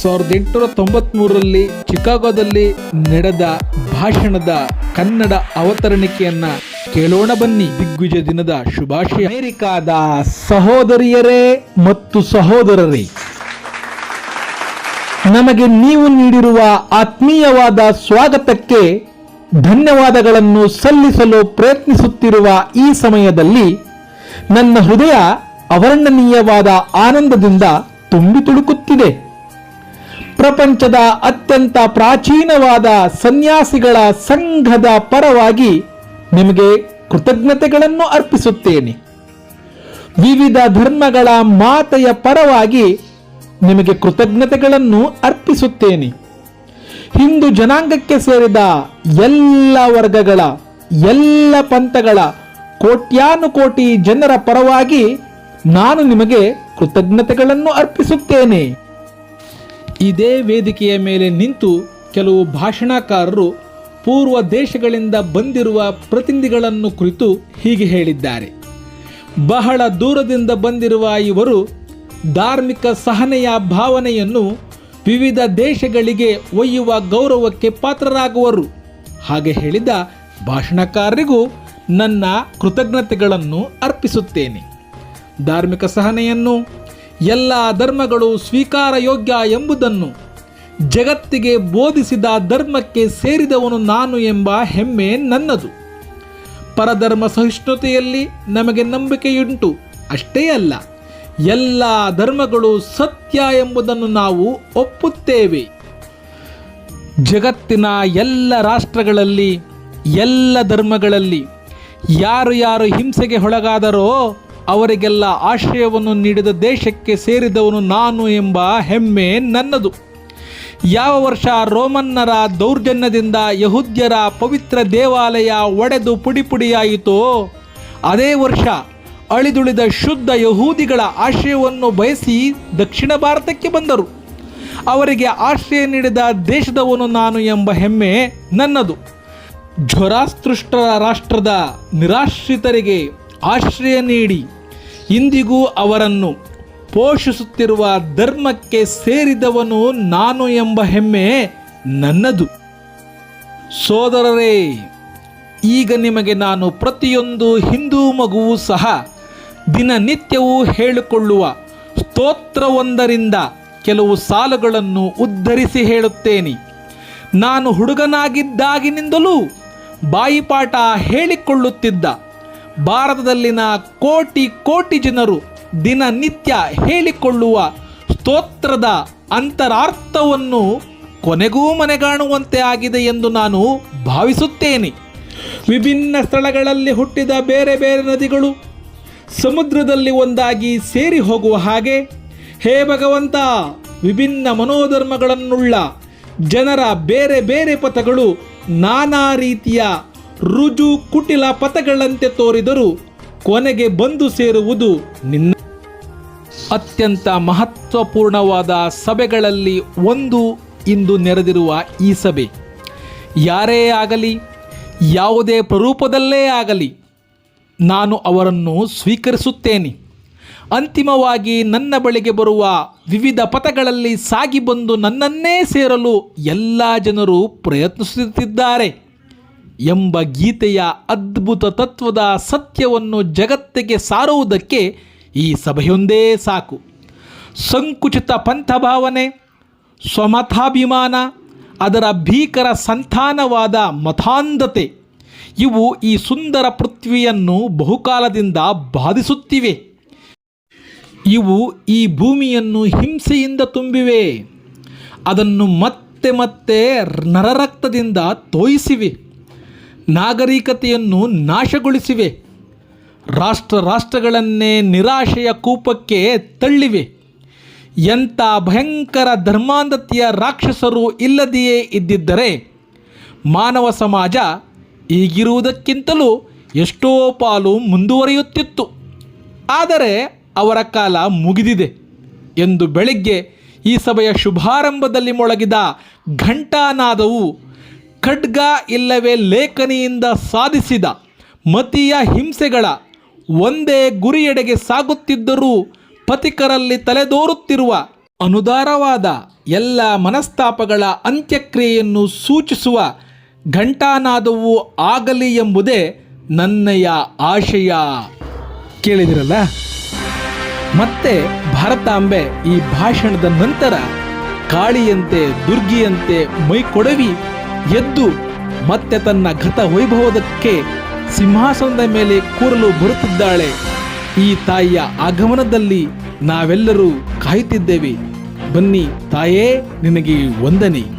ಸಾವಿರದ ಎಂಟುನೂರ ತೊಂಬತ್ಮೂರರಲ್ಲಿ ಚಿಕಾಗೋದಲ್ಲಿ ನಡೆದ ಭಾಷಣದ ಕನ್ನಡ ಅವತರಣಿಕೆಯನ್ನ ಕೇಳೋಣ ಬನ್ನಿ. ದಿಗ್ವಿಜಯ ದಿನದ ಶುಭಾಶಯ. ಅಮೆರಿಕಾದ ಸಹೋದರಿಯರೇ ಮತ್ತು ಸಹೋದರರೇ, ನಮಗೆ ನೀವು ನೀಡಿರುವ ಆತ್ಮೀಯವಾದ ಸ್ವಾಗತಕ್ಕೆ ಧನ್ಯವಾದಗಳನ್ನು ಸಲ್ಲಿಸಲು ಪ್ರಯತ್ನಿಸುತ್ತಿರುವ ಈ ಸಮಯದಲ್ಲಿ ನನ್ನ ಹೃದಯ ಅವರ್ಣನೀಯವಾದ ಆನಂದದಿಂದ ತುಂಬಿ ತುಳುಕುತ್ತಿದೆ. ಪ್ರಪಂಚದ ಅತ್ಯಂತ ಪ್ರಾಚೀನವಾದ ಸನ್ಯಾಸಿಗಳ ಸಂಘದ ಪರವಾಗಿ ನಿಮಗೆ ಕೃತಜ್ಞತೆಗಳನ್ನು ಅರ್ಪಿಸುತ್ತೇನೆ. ವಿವಿಧ ಧರ್ಮಗಳ ಮಾತೆಯ ಪರವಾಗಿ ನಿಮಗೆ ಕೃತಜ್ಞತೆಗಳನ್ನು ಅರ್ಪಿಸುತ್ತೇನೆ. ಹಿಂದೂ ಜನಾಂಗಕ್ಕೆ ಸೇರಿದ ಎಲ್ಲ ವರ್ಗಗಳ, ಎಲ್ಲ ಪಂಥಗಳ ಕೋಟ್ಯಾನುಕೋಟಿ ಜನರ ಪರವಾಗಿ ನಾನು ನಿಮಗೆ ಕೃತಜ್ಞತೆಗಳನ್ನು ಅರ್ಪಿಸುತ್ತೇನೆ. ಇದೇ ವೇದಿಕೆಯ ಮೇಲೆ ನಿಂತು ಕೆಲವು ಭಾಷಣಕಾರರು ಪೂರ್ವ ದೇಶಗಳಿಂದ ಬಂದಿರುವ ಪ್ರತಿನಿಧಿಗಳನ್ನು ಕುರಿತು ಹೀಗೆ ಹೇಳಿದ್ದಾರೆ. ಬಹಳ ದೂರದಿಂದ ಬಂದಿರುವ ಇವರು ಧಾರ್ಮಿಕ ಸಹನೆಯ ಭಾವನೆಯನ್ನು ವಿವಿಧ ದೇಶಗಳಿಗೆ ಒಯ್ಯುವ ಗೌರವಕ್ಕೆ ಪಾತ್ರರಾಗುವರು. ಹಾಗೆ ಹೇಳಿದ ಭಾಷಣಕಾರರಿಗೂ ನನ್ನ ಕೃತಜ್ಞತೆಗಳನ್ನು ಅರ್ಪಿಸುತ್ತೇನೆ. ಧಾರ್ಮಿಕ ಸಹನೆಯನ್ನು ಎಲ್ಲ ಧರ್ಮಗಳು ಸ್ವೀಕಾರ ಯೋಗ್ಯ ಎಂಬುದನ್ನು ಜಗತ್ತಿಗೆ ಬೋಧಿಸಿದ ಧರ್ಮಕ್ಕೆ ಸೇರಿದವನು ನಾನು ಎಂಬ ಹೆಮ್ಮೆ ನನ್ನದು. ಪರಧರ್ಮ ಸಹಿಷ್ಣುತೆಯಲ್ಲಿ ನಮಗೆ ನಂಬಿಕೆಯುಂಟು. ಅಷ್ಟೇ ಅಲ್ಲ, ಎಲ್ಲ ಧರ್ಮಗಳು ಸತ್ಯ ಎಂಬುದನ್ನು ನಾವು ಒಪ್ಪುತ್ತೇವೆ. ಜಗತ್ತಿನ ಎಲ್ಲ ರಾಷ್ಟ್ರಗಳಲ್ಲಿ, ಎಲ್ಲ ಧರ್ಮಗಳಲ್ಲಿ ಯಾರು ಯಾರು ಹಿಂಸೆಗೆ ಒಳಗಾದರೋ ಅವರಿಗೆಲ್ಲ ಆಶ್ರಯವನ್ನು ನೀಡಿದ ದೇಶಕ್ಕೆ ಸೇರಿದವನು ನಾನು ಎಂಬ ಹೆಮ್ಮೆ ನನ್ನದು. ಯಾವ ವರ್ಷ ರೋಮನ್ನರ ದೌರ್ಜನ್ಯದಿಂದ ಯಹುದ್ಯರ ಪವಿತ್ರ ದೇವಾಲಯ ಒಡೆದು ಪುಡಿಪುಡಿಯಾಯಿತೋ, ಅದೇ ವರ್ಷ ಅಳಿದುಳಿದ ಶುದ್ಧ ಯಹೂದಿಗಳ ಆಶ್ರಯವನ್ನು ಬಯಸಿ ದಕ್ಷಿಣ ಭಾರತಕ್ಕೆ ಬಂದರು. ಅವರಿಗೆ ಆಶ್ರಯ ನೀಡಿದ ದೇಶದವನು ನಾನು ಎಂಬ ಹೆಮ್ಮೆ ನನ್ನದು. ಜ್ವರಾಸ್ತೃಷ್ಟರ ರಾಷ್ಟ್ರದ ನಿರಾಶ್ರಿತರಿಗೆ ಆಶ್ರಯ ನೀಡಿ ಇಂದಿಗೂ ಅವರನ್ನು ಪೋಷಿಸುತ್ತಿರುವ ಧರ್ಮಕ್ಕೆ ಸೇರಿದವನು ನಾನು ಎಂಬ ಹೆಮ್ಮೆ ನನ್ನದು. ಸೋದರರೇ, ಈಗ ನಿಮಗೆ ನಾನು ಪ್ರತಿಯೊಂದು ಹಿಂದೂ ಮಗುವೂ ಸಹ ದಿನನಿತ್ಯವೂ ಹೇಳಿಕೊಳ್ಳುವ ಸ್ತೋತ್ರವೊಂದರಿಂದ ಕೆಲವು ಸಾಲುಗಳನ್ನು ಉದ್ಧರಿಸಿ ಹೇಳುತ್ತೇನೆ. ನಾನು ಹುಡುಗನಾಗಿದ್ದಾಗಿನಿಂದಲೂ ಬಾಯಿಪಾಠ ಹೇಳಿಕೊಳ್ಳುತ್ತಿದ್ದ ಭಾರತದಲ್ಲಿನ ಕೋಟಿ ಕೋಟಿ ಜನರು ದಿನನಿತ್ಯ ಹೇಳಿಕೊಳ್ಳುವ ಸ್ತೋತ್ರದ ಅಂತರಾರ್ಥವನ್ನು ಕೊನೆಗೂ ಮನೆಗಾಣುವಂತೆ ಆಗಿದೆ ಎಂದು ನಾನು ಭಾವಿಸುತ್ತೇನೆ. ವಿಭಿನ್ನ ಸ್ಥಳಗಳಲ್ಲಿ ಹುಟ್ಟಿದ ಬೇರೆ ಬೇರೆ ನದಿಗಳು ಸಮುದ್ರದಲ್ಲಿ ಒಂದಾಗಿ ಸೇರಿ ಹೋಗುವ ಹಾಗೆ ಹೇ ಭಗವಂತ, ವಿಭಿನ್ನ ಮನೋಧರ್ಮಗಳನ್ನುಳ್ಳ ಜನರ ಬೇರೆ ಬೇರೆ ಪಥಗಳು ನಾನಾ ರೀತಿಯ ರುಜು ಕುಟಿಲ ಪಥಗಳಂತೆ ತೋರಿದರೂ ಕೊನೆಗೆ ಬಂದು ಸೇರುವುದು ನಿನ್ನ ಅತ್ಯಂತ ಮಹತ್ವಪೂರ್ಣವಾದ ಸಭೆಗಳಲ್ಲಿ ಒಂದು ಇಂದು ನೆರೆದಿರುವ ಈ ಸಭೆ. ಯಾರೇ ಆಗಲಿ, ಯಾವುದೇ ಪ್ರರೂಪದಲ್ಲೇ ಆಗಲಿ, ನಾನು ಅವರನ್ನು ಸ್ವೀಕರಿಸುತ್ತೇನೆ. ಅಂತಿಮವಾಗಿ ನನ್ನ ಬಳಿಗೆ ಬರುವ ವಿವಿಧ ಪಥಗಳಲ್ಲಿ ಸಾಗಿ ಬಂದು ನನ್ನನ್ನೇ ಸೇರಲು ಎಲ್ಲ ಜನರು ಪ್ರಯತ್ನಿಸುತ್ತಿದ್ದಾರೆ. ಎಂಬ ಗೀತೆಯ ಅದ್ಭುತ ತತ್ವದ ಸತ್ಯವನ್ನು ಜಗತ್ತಿಗೆ ಸಾರುವುದಕ್ಕೆ ಈ ಸಭೆಯೊಂದೇ ಸಾಕು. ಸಂಕುಚಿತ ಪಂಥಭಾವನೆ, ಸ್ವಮತಾಭಿಮಾನ, ಅದರ ಭೀಕರ ಸಂತಾನವಾದ ಮತಾಂಧತೆ, ಇವು ಈ ಸುಂದರ ಪೃಥ್ವಿಯನ್ನು ಬಹುಕಾಲದಿಂದ ಬಾಧಿಸುತ್ತಿವೆ. ಇವು ಈ ಭೂಮಿಯನ್ನು ಹಿಂಸೆಯಿಂದ ತುಂಬಿವೆ. ಅದನ್ನು ಮತ್ತೆ ಮತ್ತೆ ನರರಕ್ತದಿಂದ ತೋಯಿಸಿವೆ. ನಾಗರಿಕತೆಯನ್ನು ನಾಶಗೊಳಿಸಿವೆ. ರಾಷ್ಟ್ರ ರಾಷ್ಟ್ರಗಳನ್ನೇ ನಿರಾಶೆಯ ಕೂಪಕ್ಕೆ ತಳ್ಳಿವೆ. ಎಂಥ ಭಯಂಕರ ಧರ್ಮಾಂಧತೆಯ ರಾಕ್ಷಸರು ಇಲ್ಲದೆಯೇ ಇದ್ದಿದ್ದರೆ ಮಾನವ ಸಮಾಜ ಈಗಿರುವುದಕ್ಕಿಂತಲೂ ಎಷ್ಟೋ ಪಾಲು ಮುಂದುವರಿಯುತ್ತಿತ್ತು. ಆದರೆ ಅವರ ಕಾಲ ಮುಗಿದಿದೆ ಎಂದು ಬೆಳಿಗ್ಗೆ ಈ ಸಭೆಯ ಶುಭಾರಂಭದಲ್ಲಿ ಮೊಳಗಿದ ಘಂಟಾನಾದವು ಖಡ್ಗ ಇಲ್ಲವೇ ಲೇಖನಿಯಿಂದ ಸಾಧಿಸಿದ ಮತೀಯ ಹಿಂಸೆಗಳ ಒಂದೇ ಗುರಿಯೆಡೆಗೆ ಸಾಗುತ್ತಿದ್ದರೂ ಪತಿಕರಲ್ಲಿ ತಲೆದೋರುತ್ತಿರುವ ಅನುದಾರವಾದ ಎಲ್ಲ ಮನಸ್ತಾಪಗಳ ಅಂತ್ಯಕ್ರಿಯೆಯನ್ನು ಸೂಚಿಸುವ ಘಂಟಾನಾದವು ಆಗಲಿ ಎಂಬುದೇ ನನ್ನಯ ಆಶಯ. ಕೇಳಿದಿರಲ್ಲ? ಮತ್ತೆ ಭಾರತಾಂಬೆ ಈ ಭಾಷಣದ ನಂತರ ಕಾಳಿಯಂತೆ ದುರ್ಗಿಯಂತೆ ಮೈ ಕೊಡವಿ ಎದ್ದು ಮತ್ತೆ ತನ್ನ ಗತ ವೈಭವದಕ್ಕೆ ಸಿಂಹಾಸನದ ಮೇಲೆ ಕೂರಲು ಬರುತ್ತಿದ್ದಾಳೆ. ಈ ತಾಯಿಯ ಆಗಮನದಲ್ಲಿ ನಾವೆಲ್ಲರೂ ಕಾಯುತ್ತಿದ್ದೇವೆ. ಬನ್ನಿ ತಾಯೇ, ನಿನಗೆ ವಂದನೆ.